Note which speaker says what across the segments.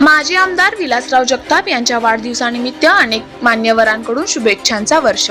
Speaker 1: माजी आमदार विलासराव जगताप यांच्या वाढदिवसानिमित्त अनेक मान्यवरांकडून शुभेच्छांचा वर्ष.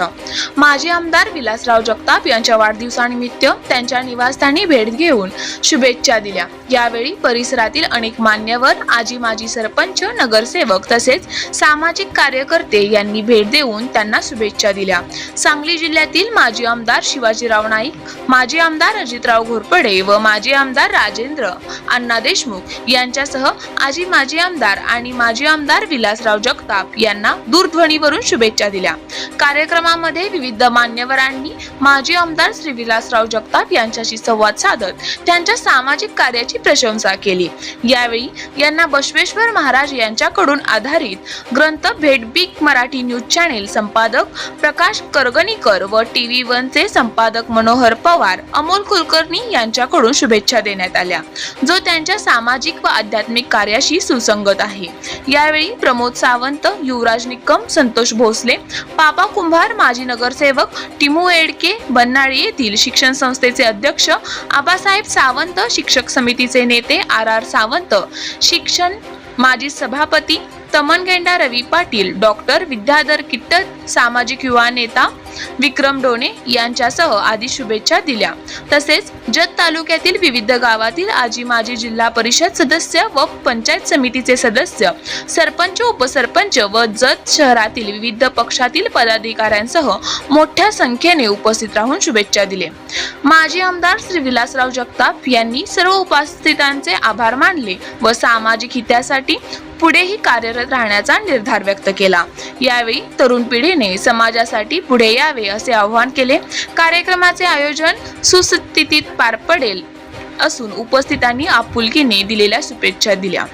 Speaker 1: माजी आमदार विलासराव जगताप यांच्या वाढदिवसानिमित्त त्यांच्या निवासस्थानी भेट घेऊन शुभेच्छा दिल्या. यावेळी परिसरातील अनेक मान्यवर आजी माजी सरपंच नगरसेवक तसेच सामाजिक कार्यकर्ते यांनी भेट देऊन त्यांना शुभेच्छा दिल्या. सांगली जिल्ह्यातील माजी आमदार शिवाजीराव नाईक माजी आमदार अजितराव घोरपडे व माजी आमदार राजेंद्र अण्णा देशमुख यांच्यासह आजी माजी आमदार आणि माजी आमदार विलासराव जगताप यांना दूरध्वनीवरून शुभेच्छा दिल्या. कार्यक्रमामध्ये विविध मान्यवरांनी माजी आमदार श्री विलासराव जगताप यांच्याशी संवाद साधत त्यांच्या सामाजिक कार्याची प्रशंसा केली. यावेळी यांना बसवेश्वर महाराज यांच्याकडून आधारित ग्रंथ भेट बिग मराठी न्यूज चॅनेल संपादक प्रकाश करगणीकर व टीव्ही वनचे संपादक मनोहर पवार अमोल कुलकर्णी यांच्याकडून शुभेच्छा देण्यात आल्या. जो त्यांच्या सामाजिक व आध्यात्मिक कार्याशी सुसंग रंगत आहे. यावेळी प्रमोद सावंत युवराज निकम संतोष भोसले पापा कुंभार माजी नगरसेवक टिमू एडके बन्नाळी येथील शिक्षण संस्थेचे अध्यक्ष आबासाहेब सावंत शिक्षक समितीचे नेते आर आर सावंत शिक्षण माजी सभापती तमनगेंडा रवी पाटील डॉक्टर विद्याधर किट्टत सामाजिक युवा नेता विक्रम डोणे यांच्यासह आदी शुभेच्छा दिल्या. तसेच जत तालुक्यातील विविध गावातील आजी माजी जिल्हा परिषद सदस्य व पंचायत समितीचे सदस्य सरपंच उपसरपंच व जत शहरातील विविध पक्षातील पदाधिकाऱ्यांसह मोठ्या संख्येने उपस्थित राहून शुभेच्छा दिले माजी आमदार श्री विलासराव जगताप यांनी सर्व उपस्थितांचे आभार मानले व सामाजिक हितासाठी पुढेही कार्यरत राहण्याचा निर्धार व्यक्त केला. यावेळी तरुण पिढीने समाजासाठी पुढे यावे असे आवाहन केले. कार्यक्रमाचे आयोजन सुस्थितीत पार पडेल असून उपस्थितांनी आपुलकीने दिलेल्या शुभेच्छा दिल्या.